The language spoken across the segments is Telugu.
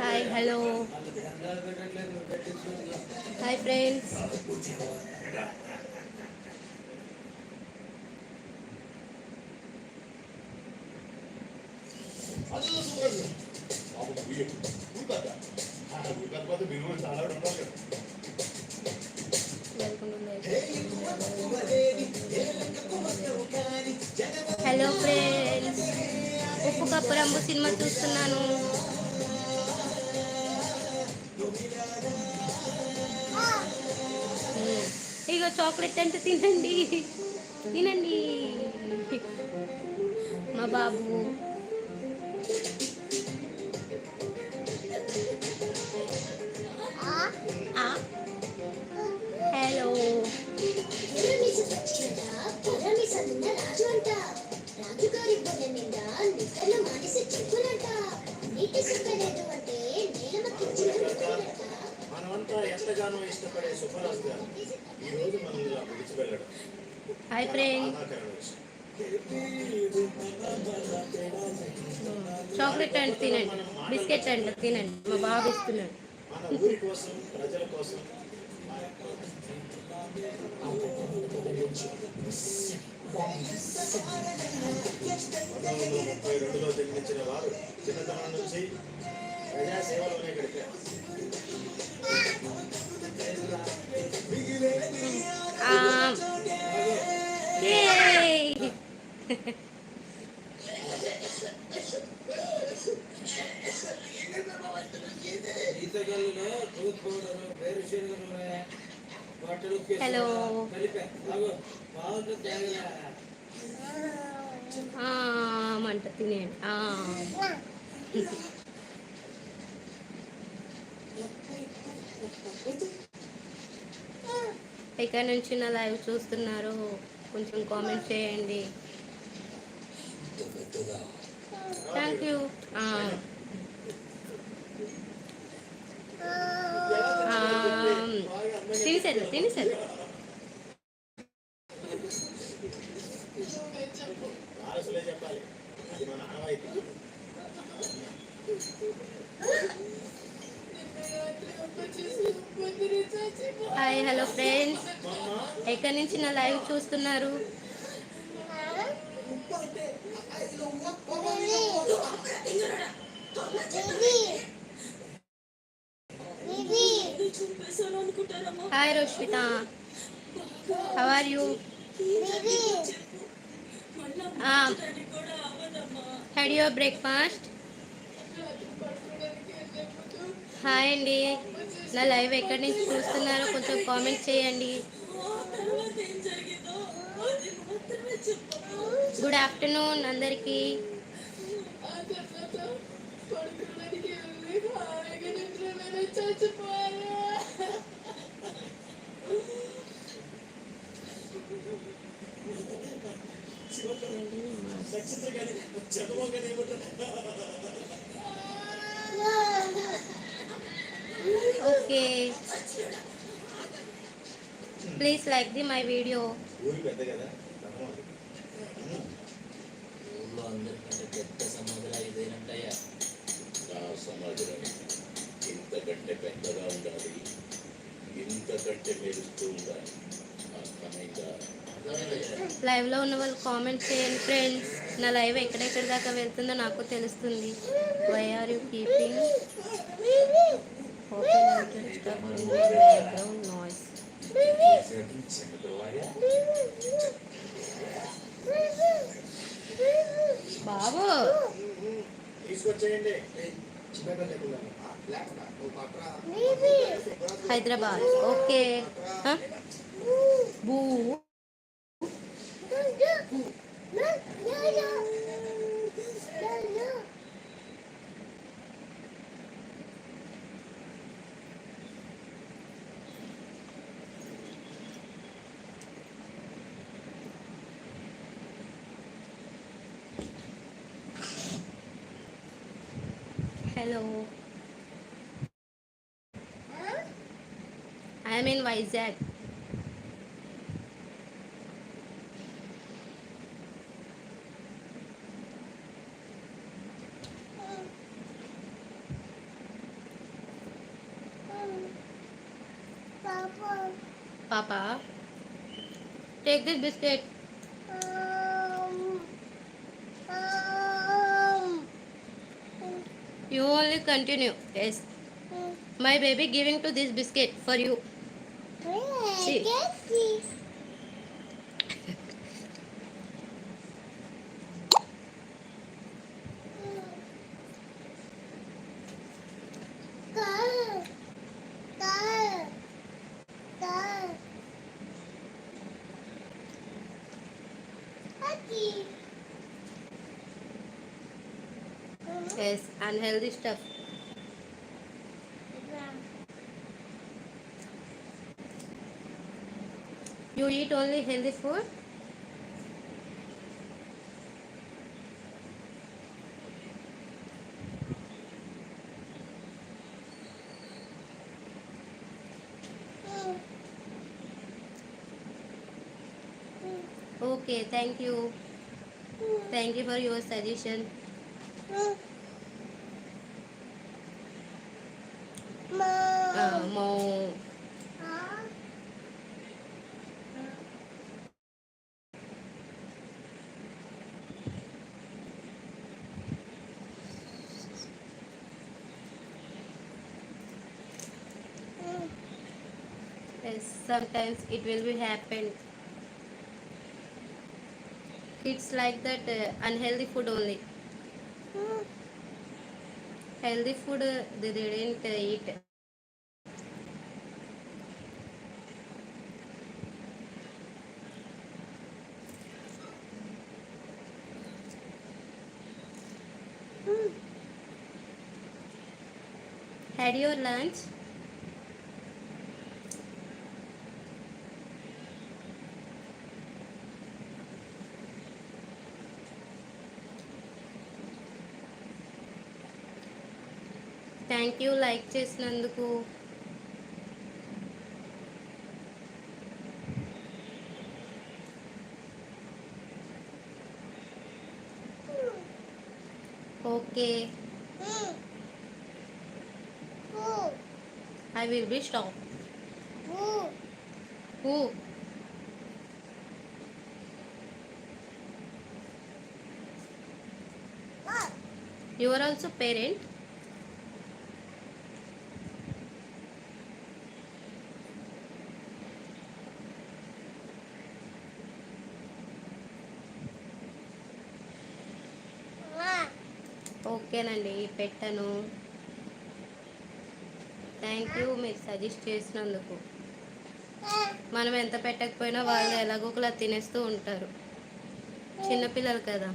Hi hello hi friends hello ఉప్పు సినిమా చూస్తున్నాను. ఇగో చాక్లెట్ అంటే తినండి. తినండి. మా బాబు. అండ్ తినండి మా బాబు ఇస్తున్నాడు ముప్పై రెండులో జన్మించిన వారు చిన్నతనం నుంచి ప్రజా సేవలోనే గడిపారు ఆ. Yay! హలో. మంట తినేయండి. ఇక్కడ నుంచి నా లైవ్ చూస్తున్నారు? కొంచెం కామెంట్ చేయండి. థ్యాంక్ యూ తినేసారు హాయ్ హలో ఫ్రెండ్స్ ఎక్కడి నుంచి నా లైవ్ చూస్తున్నారు hi Roshmitha how are you had your breakfast. Hi అండి. నా లైవ్ ఎక్కడి నుంచి చూస్తున్నారో కొంచెం కామెంట్ చేయండి. గుడ్ ఆఫ్టర్నూన్ అందరికీ. Okay. Please like the my video ఊరి పెద్ద కదా బ్రహ్మం. ఊళ్ళో అందరికంటే పెద్ద సమాధులు ఇదేనంటయ్యా నా సమాజం ఇంతకంటే పెద్దగా ఉండాలి. ఇంతకంటే మెరుస్తూ ఉండాలి. లైవ్లో ఉన్న వాళ్ళు కామెంట్ చేయండి ఫ్రెండ్స్ నా లైవ్ ఎక్కడెక్కడ దాకా వెళ్తుందో నాకు తెలుస్తుంది. Why are you keeping noise Babu! Hyderabad. Okay. హ? Boo hello I'm in Vizag take this biscuit. You only continue. Yes. My baby giving to this biscuit for you. See. Yes, unhealthy stuff. You eat only healthy food? Okay, thank you. Thank you for your suggestion. Uh, mau yes, sometimes it will be happen. It's like that uh, unhealthy food only. Healthy food uh, they didn't uh, eat. Had your lunch? Thank you like చేసినందుకు. Okay. I will be stop who you are also parent ఓకేనండి పెట్టను. థ్యాంక్ యూ మీరు సజెస్ట్ చేసినందుకు. మనం ఎంత పెట్టకపోయినా వాళ్ళు ఎలాగోకలా తినేస్తూ ఉంటారు. చిన్నపిల్లలు కదా.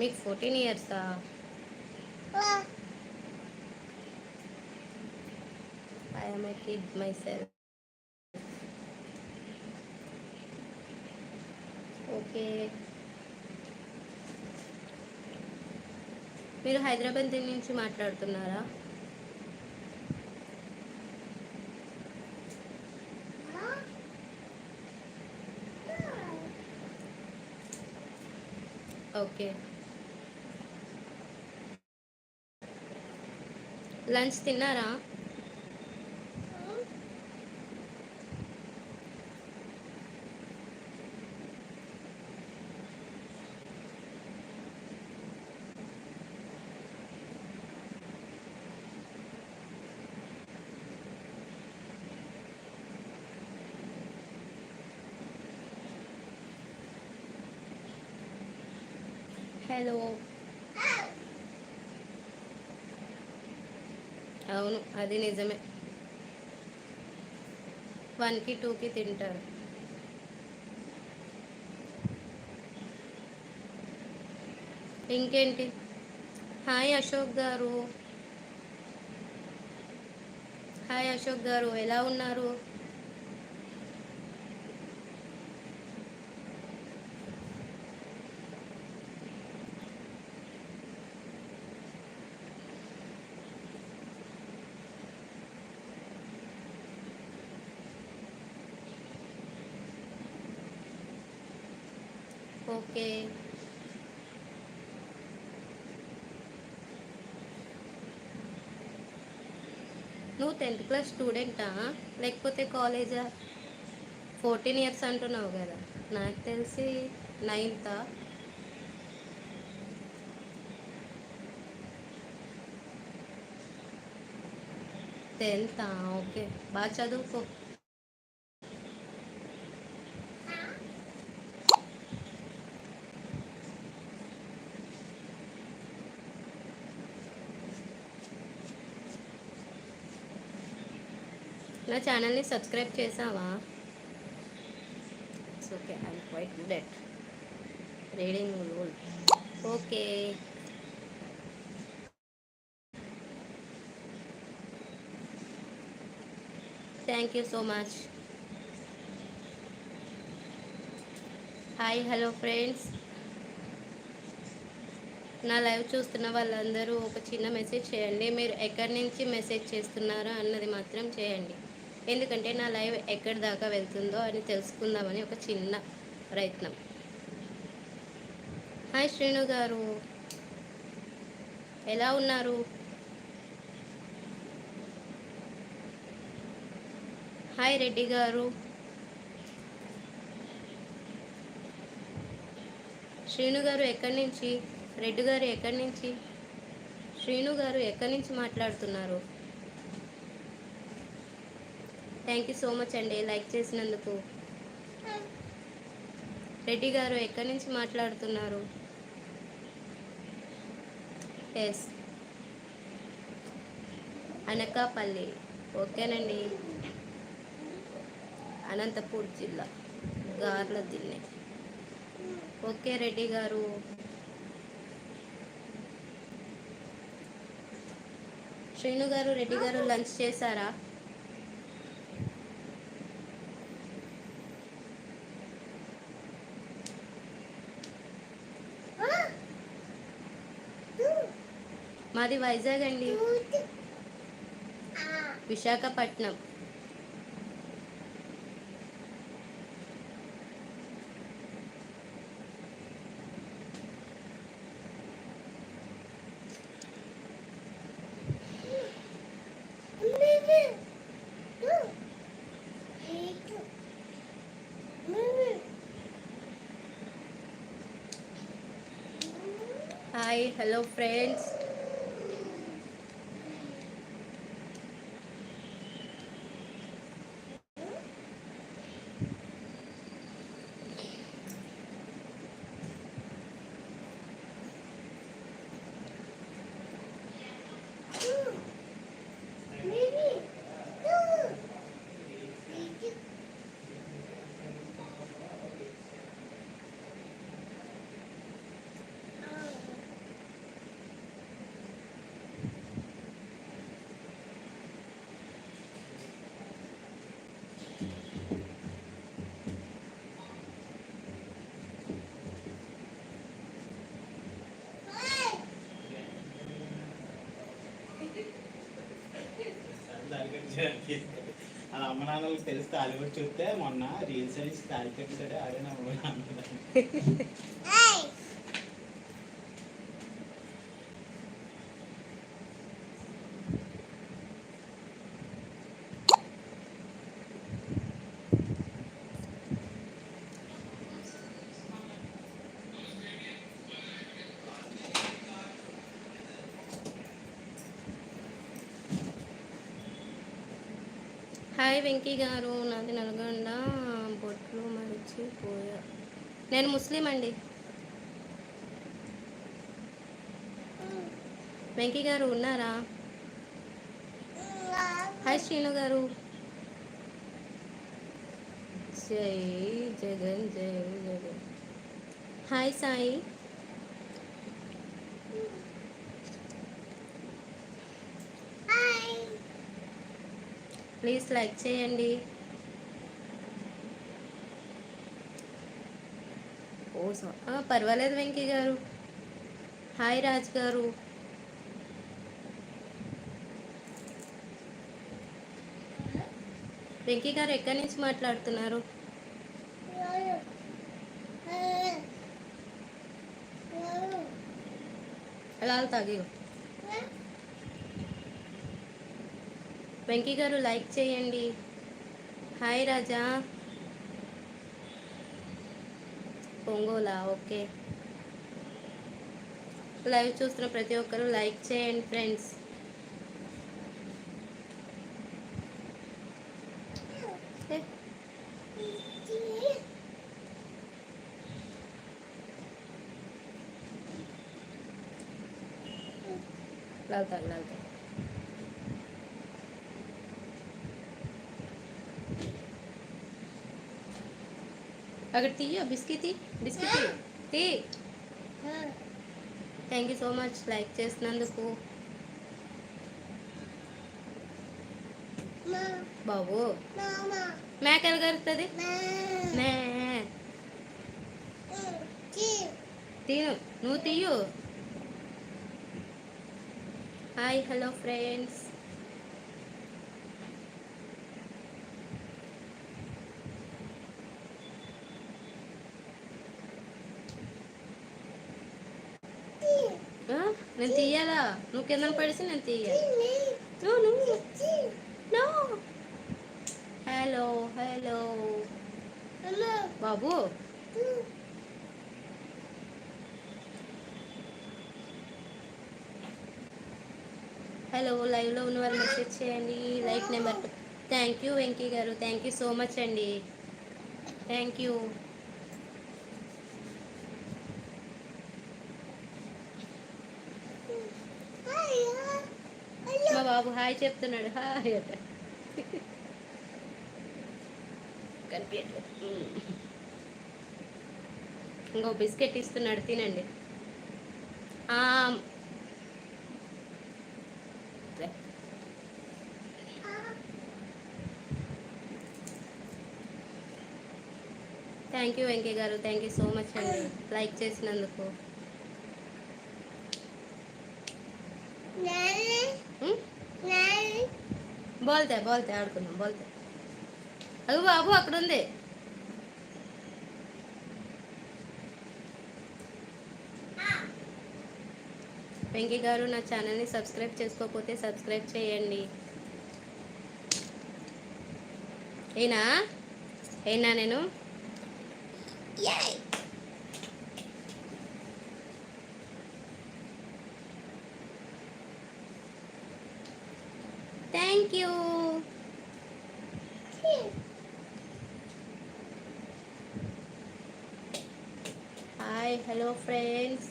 మీకు fourteen ఇయర్సా I'm a kid myself okay మీరు హైదరాబాద్ నుంచి మాట్లాడుతున్నారా? ఓకే. లంచ్ తిన్నారా? హలో. అవును అది నిజమే. వన్కి టూకి తింటారు. ఇంకేంటి? హాయ్ అశోక్ గారు. హాయ్ అశోక్ గారు ఎలా ఉన్నారు? ఓకే. నువ్వు టెన్త్ క్లాస్ స్టూడెంటా? లేకపోతే కాలేజా? ఫోర్టీన్ ఇయర్స్ అంటున్నావు కదా. నాకు తెలిసి నైన్తా? టెన్తా? ఓకే. బాగా చదువుకో. నా ఛానల్ని సబ్స్క్రైబ్ చేసావా? It's okay I quite good at reading rule okay thank you so much hi hello friends నా లైవ్ చూస్తున్న వాళ్ళందరూ ఒక చిన్న మెసేజ్ చేయండి. మీరు ఎక్కడి నుంచి మెసేజ్ చేస్తున్నారో అన్నది మాత్రం చేయండి. ఎందుకంటే నా లైవ్ ఎక్కడి దాకా వెళ్తుందో అని తెలుసుకుందామని ఒక చిన్న ప్రయత్నం. హాయ్ శ్రీను గారు. ఎలా ఉన్నారు? హాయ్ రెడ్డి గారు. శ్రీను గారు ఎక్కడి నుంచి? రెడ్డి గారు ఎక్కడి నుంచి? శ్రీను గారు ఎక్కడి నుంచి మాట్లాడుతున్నారు? థ్యాంక్ యూ సో మచ్ అండి లైక్ చేసినందుకు. రెడ్డి గారు ఎక్కడి నుంచి మాట్లాడుతున్నారు? ఎస్ అనకాపల్లి. ఓకేనండి. అనంతపూర్ జిల్లా గార్ల దిన్నె ఓకే రెడ్డి గారు. శ్రీను గారు రెడ్డి గారు లంచ్ చేశారా? మాది వైజాగ్ అండి విశాఖపట్నం హాయ్ హలో ఫ్రెండ్స్ దాని గురించి అమ్మ నాన్నలకు తెలిసి తాలిబడి చూస్తే మొన్న రీల్స్ అని తాలి కట్టాడే అదే నమ్మ హాయ్ వెంకీ గారు నాది నల్గొండ బొట్లు మరిచిపోయా. నేను ముస్లిం అండి. వెంకీ గారు ఉన్నారా? Hi Srinu garu. Jai Jagan Jai Jagan. Hi Sai. Please like చేయండి. ఓ పర్వాలేదు వెంకీ గారు. హాయ్ రాజ్ గారు. వెంకీ గారు ఎక్కడి నుంచి మాట్లాడుతున్నారు? ఎలా తాగి వెంకీ గారు లైక్ చేయండి. హాయ్ రాజా. ఒంగోలా ఓకే. లైవ్ చూస్తున్న ప్రతి ఒక్కరు లైక్ చేయండి ఫ్రెండ్స్. లాగుతా లాల్ అక్కడ తీయ బిస్కెట్ తీ బిస్కెట్ తీ thank you so much like చేసినందుకు। బాబు। మేకలు కలుగుతుంది మే. నువ్వు తీయు హాయ్ హలో ఫ్రెండ్స్ నేను తీయాలా నువ్వు కింద పడేసి నేను తీయాలి హలో హలో బాబు హలో లైవ్లో ఉన్న వాళ్ళు మెసేజ్ చేయండి. Like number thank you Venky garu. Thank you so much అండి. థ్యాంక్ యూ మా బాబు హాయ్ చెప్తున్నాడు. హాయ్ అట. కనిపించట్లేదు ఇంకో బిస్కెట్ ఇస్తున్నాడు తినండి. Thank you Venkayya garu thank you so much అండి. లైక్ చేసినందుకు? బోల్తే బోల్తే ఆడుకున్నాం బోల్తే. అది బాబు అక్కడ ఉంది. వెంకీ గారు నా ఛానల్ని సబ్స్క్రైబ్ చేసుకోకపోతే సబ్స్క్రైబ్ చేయండి. ఏనా? ఏనా నేను thank you hi hello friends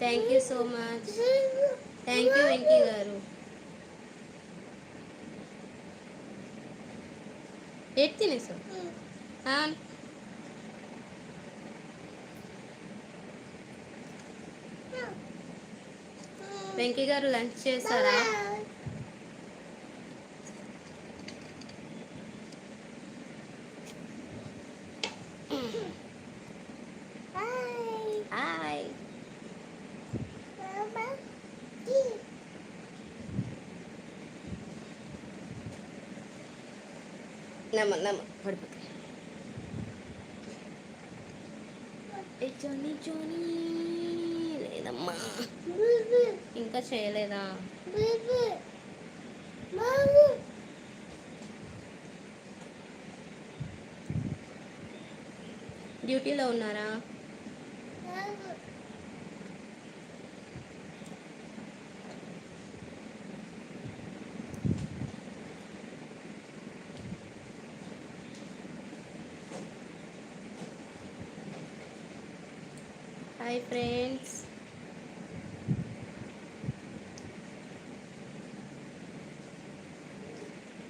thank you so much thank you Venky garu at తినేసావు Venky గారు లంచ్ చేశారా హాయ్ నమ్మ నమ్మ. పడిపోతుంది ఏ జోని జోని లేదమ్మా. ఇంకా చేయలేదా? డ్యూటీలో ఉన్నారా హాయ్ ఫ్రెండ్స్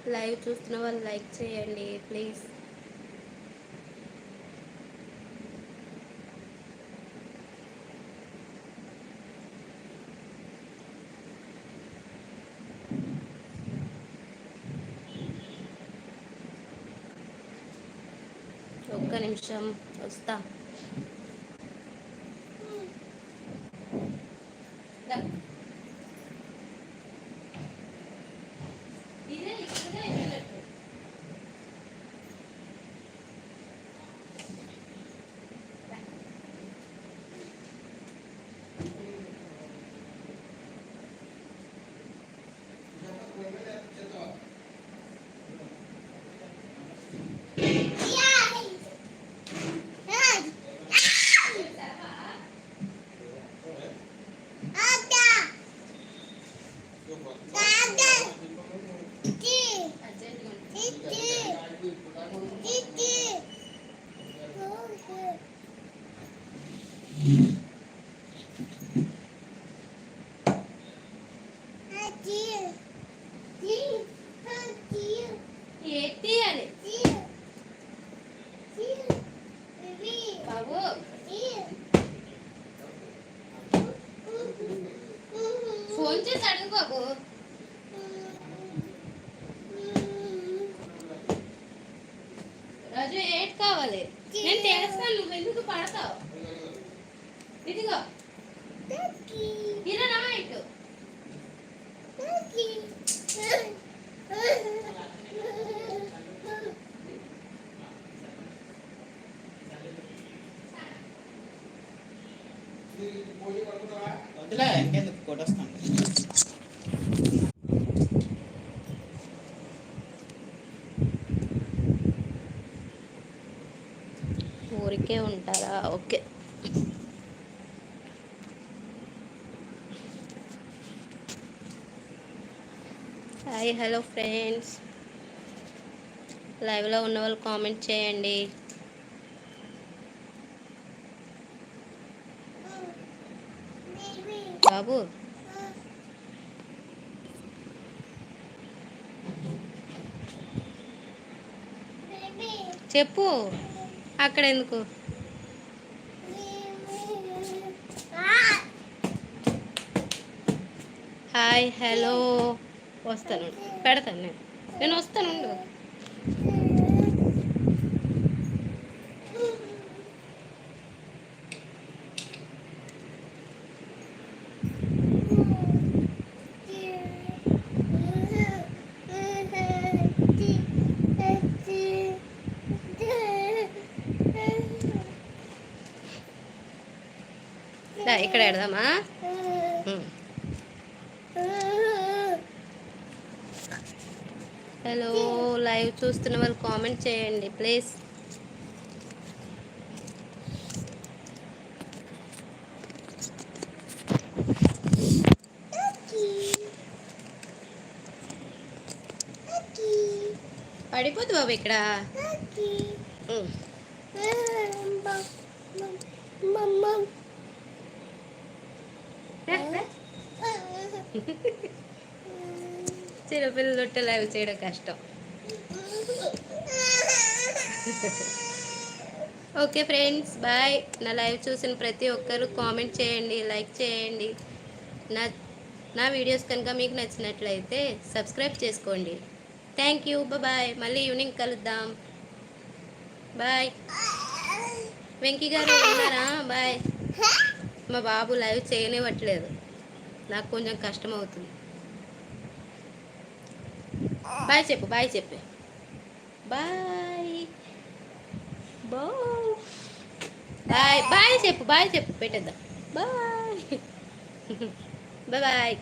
లైవ్ చూస్తున్న వాళ్ళు లైక్ చేయండి ప్లీజ్. ఒక్క నిమిషం వస్తా. Phone Babu. రాజు ఏట్ కావాలి? నేను చేస్తాను నువ్వు ఎందుకు పడతావు? ఇదిగో. ఇటు. వద్దులే ఇంకెందుకు అంటారా ఓకే. Hi hello friends. లైవ్లో ఉన్న వాళ్ళు కామెంట్ చేయండి. బాబు. చెప్పు. అక్కడ ఎందుకు? Hi hello. వస్తాను. పెడతాను నేను. నేను వస్తాను ఇక్కడ పెడదామా? హలో లైవ్ చూస్తున్న వాళ్ళు కామెంట్ చేయండి ప్లీజ్. పడిపోద్దు బాబు ఇక్కడ. చిన్నపిల్లలు తొట్టే లైవ్ చేయడం కష్టం. Okay friends bye. నా లైవ్ చూసిన ప్రతి ఒక్కరు కామెంట్ చేయండి లైక్ చేయండి. నా నా వీడియోస్ కనుక మీకు నచ్చినట్లయితే సబ్స్క్రైబ్ చేసుకోండి. Thank you bye. మళ్ళీ ఈవినింగ్ కలుద్దాం. బాయ్. వెంకీ గారు ఉన్నారా? బాయ్. మా బాబు లైవ్ చేయనివ్వట్లేదు. నాకు కొంచెం కష్టం అవుతుంది బాయ్ చెప్పు బాయ్ చెప్పు. బాయ్. బాయ్. బాయ్ చెప్పు బాయ్ చెప్పు పెట్టేద్దాం. బాయ్. Bye bye.